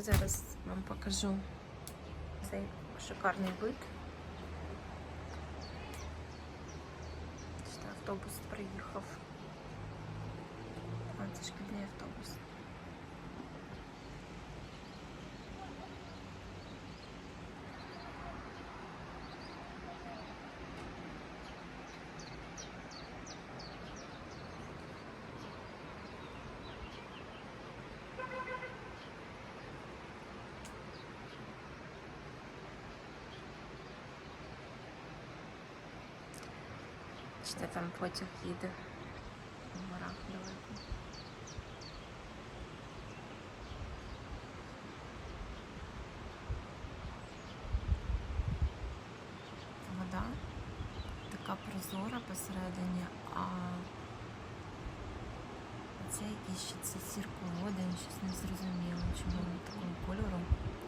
Зараз вам покажу цей шикарний вид. Автобус приїхав. А, це шкільний автобус. Що там потяг їде в горах. Вода така прозора посередині, а це якийсь ще це сірководень, щось не зрозуміло, чому воно такого кольору.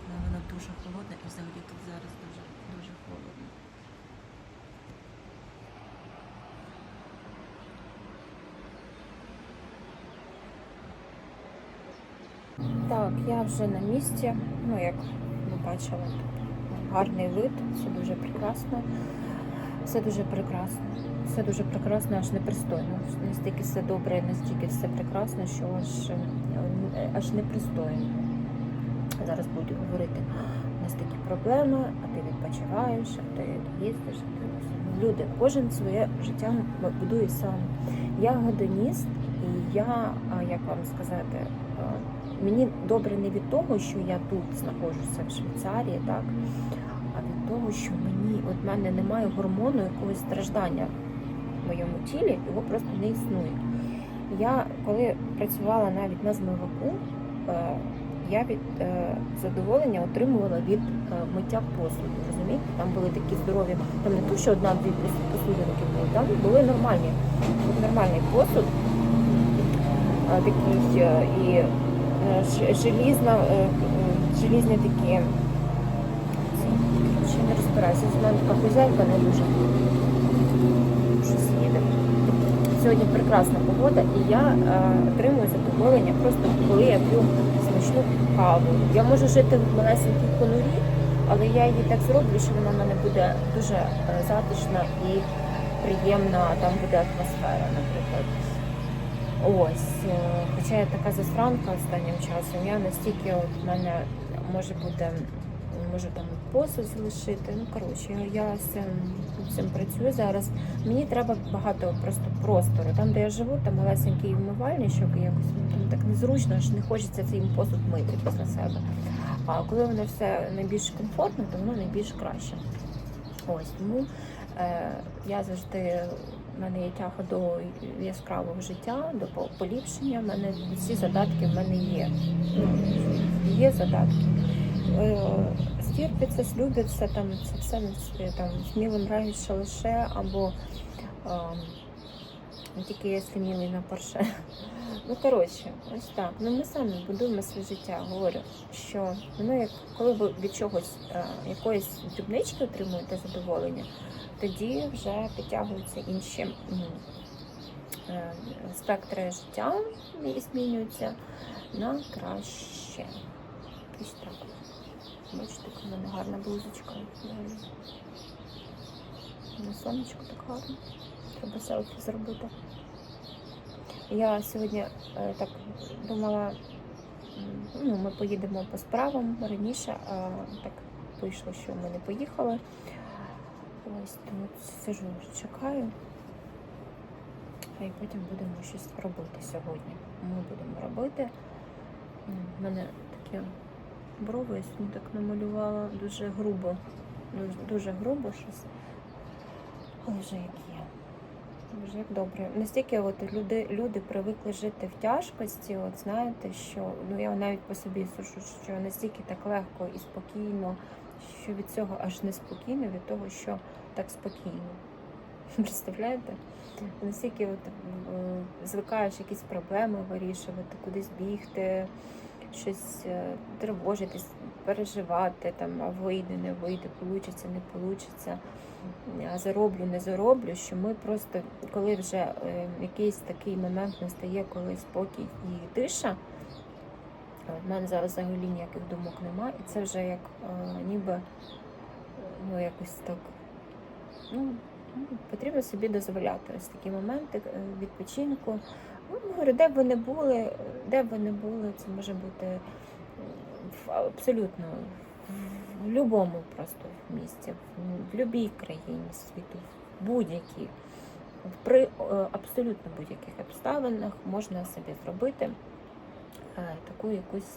Але воно дуже холодне і взагалі тут зараз дуже, дуже холодно. Так, я вже на місці. Ну, як ви бачили, гарний вид, все дуже прекрасно. Все дуже прекрасно. Все дуже прекрасно, аж непристойно. Настільки все добре, настільки все прекрасно, що аж, е, аж непристойно. Зараз буду говорити, у нас такі проблеми, а ти відпочиваєш, а ти їздиш, люди, кожен своє життя будує сам. Я годоніст, і я, як вам сказати, а, мені добре не від того, що я тут знаходжуся в Швейцарії, так, а від того, що мені, от в мене немає гормону якогось страждання в моєму тілі, його просто не існує. Я коли працювала навіть на змиваку, е, я від е, задоволення отримувала від е, миття посуду. Розумієте? Там були такі здорові, там не то, що одна-дві пос- посудинки були, там були нормальні, нормальний посуд, такий і желізна, е, е, желізні такі. Ще не розбираюся, з мене така хозяйка не дуже щось їде. Сьогодні прекрасна погода, і я е, отримую задоволення просто коли я п'ю смачну каву. Я можу жити в малесенькій конурі, але я її так зроблю, що вона в мене буде дуже е, затишна і приємна, там буде атмосфера, наприклад. Ось, е, хоча я така засранка останнім часом, я настільки от в мене може бути, можу там посуд залишити. Ну коротше, я з цим, цим працюю зараз. Мені треба багато просто простору. Там, де я живу, там малесенький вмивальничок, і якось ну, там так незручно, аж не хочеться цей посуд мити після себе. А коли воно все найбільш комфортно, то воно найбільш краще. Ось тому е, я завжди в мене є тяга до яскравого життя, до поліпшення. В мене всі задатки в мене є. Ну, є задатки. Е, Стерпиться, слюбиться, там це все е, там сміло нравиться лише або е, тільки якщо мілий на порше. Ну, коротше, ось так. Ну ми самі будуємо своє життя. Говорю, що воно як коли ви від чогось е, якоїсь дрібнички отримуєте задоволення, тоді вже підтягуються інші е, спектри життя і змінюються на краще. Ось так. Бачите, яка в мене гарна блузочка. На сонечко так гарно. Треба селфі зробити. Я сьогодні е, так думала, ну, ми поїдемо по справам раніше, а так вийшло, що ми не поїхали. Ось тому сижу, чекаю. А і потім будемо щось робити сьогодні. Ми будемо робити. У мене такі брови я сьогодні так намалювала дуже грубо. Дуже, дуже грубо щось. Але вже як є. Дуже як добре. Настільки от люди, люди привикли жити в тяжкості, от знаєте, що ну я навіть по собі сушу, що настільки так легко і спокійно, що від цього аж неспокійно, від того, що так спокійно. Представляєте? Настільки от, е, звикаєш якісь проблеми вирішувати, кудись бігти, щось е, тривожитись, переживати, там, а вийде, не вийде, получиться, не получиться, а зароблю, не зароблю, що ми просто, коли вже е, якийсь такий момент настає, коли спокій і тиша, У мене зараз взагалі ніяких думок немає, і це вже як е, ніби ну, якось так. Ну, потрібно собі дозволяти ось такі моменти е, відпочинку. Ну, говорю, де б ви не були, де б ви не були, це може бути е, в абсолютно в будь-якому просто місці, в будь-якій країні світу, в будь-якій. При е, абсолютно будь-яких обставинах можна собі зробити е, таку якусь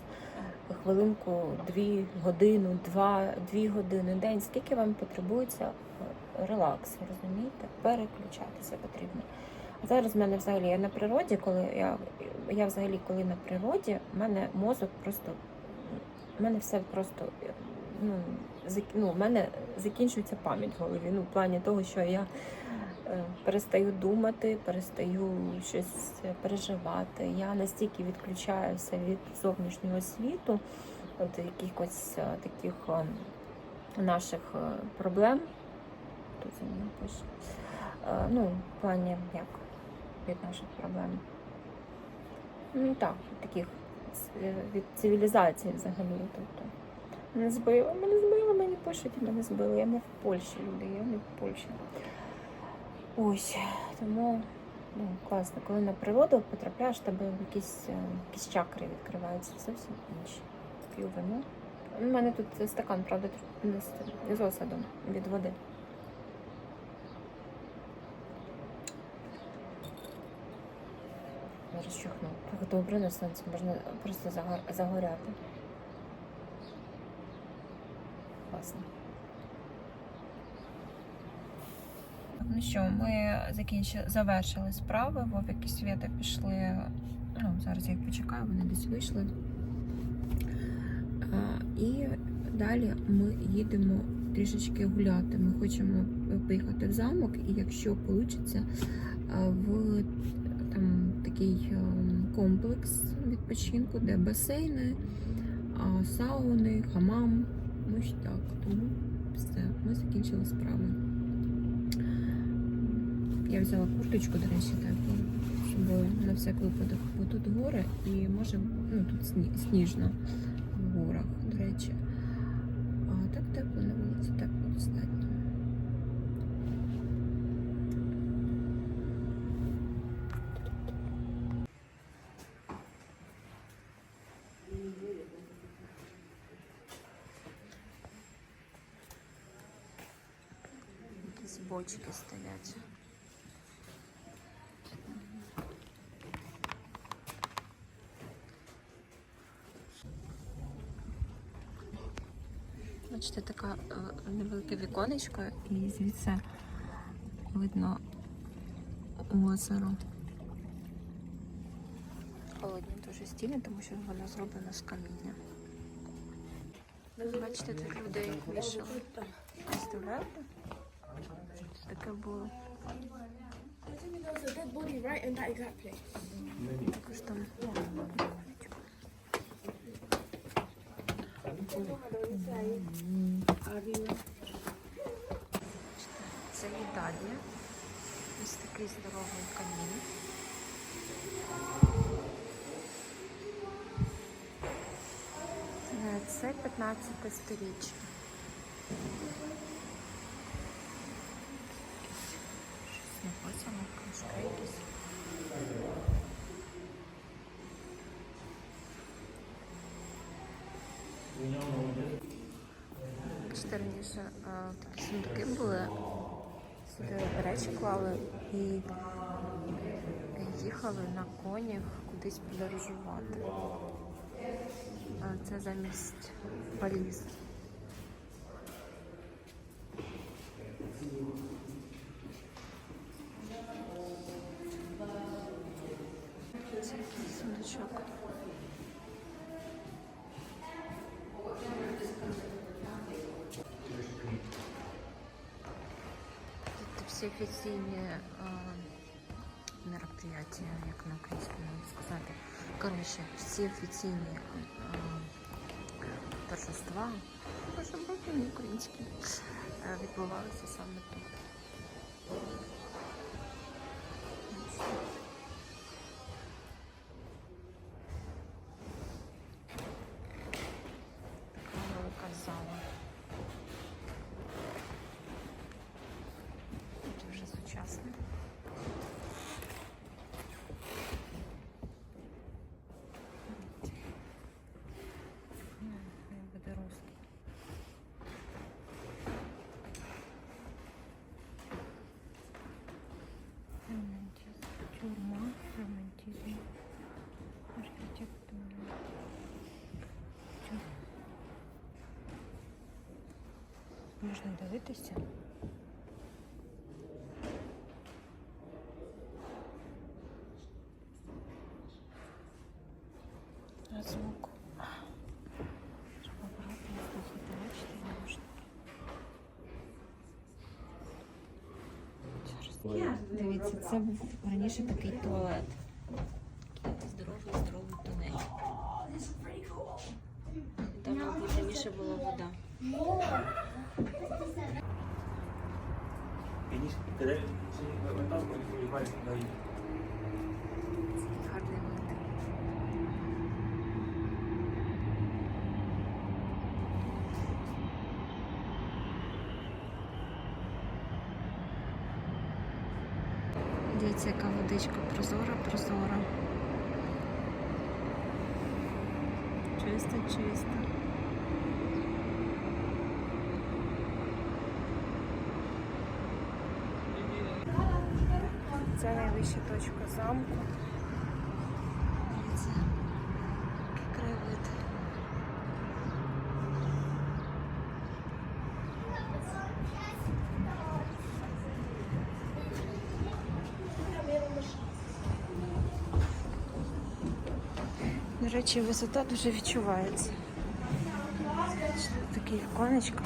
хвилинку, дві годину, два, дві години, день, скільки вам потребується е, релаксу, розумієте? Переключатися потрібно. Зараз в мене взагалі я на природі, коли я, я взагалі коли на природі, в мене мозок просто, в мене все просто, ну, зак- ну, в мене закінчується пам'ять в голові. Ну, в плані того, що я е, перестаю думати, перестаю щось переживати. Я настільки відключаюся від зовнішнього світу, от якихось е, таких е, наших е, проблем. Хто це мені пише? Е, Ну, в плані як від наших проблем. Ну так, таких е, від цивілізації взагалі. Тобто. Мене збили, мене збили, мені пишуть, мене збили. Я не в Польщі, люди, я не в Польщі. Ось, тому ну, класно, коли на природу потрапляєш, тебе якісь, е, якісь чакри відкриваються, зовсім інші. П'ю вино. У мене тут стакан, правда, з- осадом від води. Так добре на сонці, можна просто загоряти. Класно. Ну що, ми закінчили, завершили справи. Вовик і Свята пішли. Ну, зараз я почекаю, вони десь вийшли. А, і далі ми їдемо трішечки гуляти. Ми хочемо поїхати в замок, і якщо вийде, в там такий комплекс відпочинку, де басейни, сауни, хамам. Ось так. Тому все, ми закінчили справи. Я взяла курточку, до речі, теплу з собою на всяк випадок, бо тут гори і може, ну тут сні- сніжно в горах, до речі. А так тепло на вулиці, тепло достатньо. Якісь бочки стоять. Бачите, така е, невелике віконечко, і звідси видно озеро. Холодні дуже стіни, тому що воно зроблено з каміння. Бачите, тут людей вішали. Представляєте? Таке було. There was a dead body right in that exact place. Також там. Це їдальня. Ось такий здоровий камін. Е, Це 15 сторіччя. Якісь. Бачите, раніше такі сундуки були, сюди речі клали і їхали на конях кудись подорожувати. Це замість валіз. Сундучок. Тут всі офіційні мероприятия, як на українському сказати. Коротше, всі офіційні торжества, бути не українські, е, відбувалися саме тут. класно. Романтизм, романтизм, архітектура. Можна дивитися. Дивіться, це був раніше такий туалет. Такий здоровий, здоровий тунель. Там, раніше була вода. Finisce, Дивіться, яка водичка прозора, прозора. Чисто, чисто. Це найвища точка замку. Дивіться, який краєвид. До речі, висота дуже відчувається. Такий віконечко.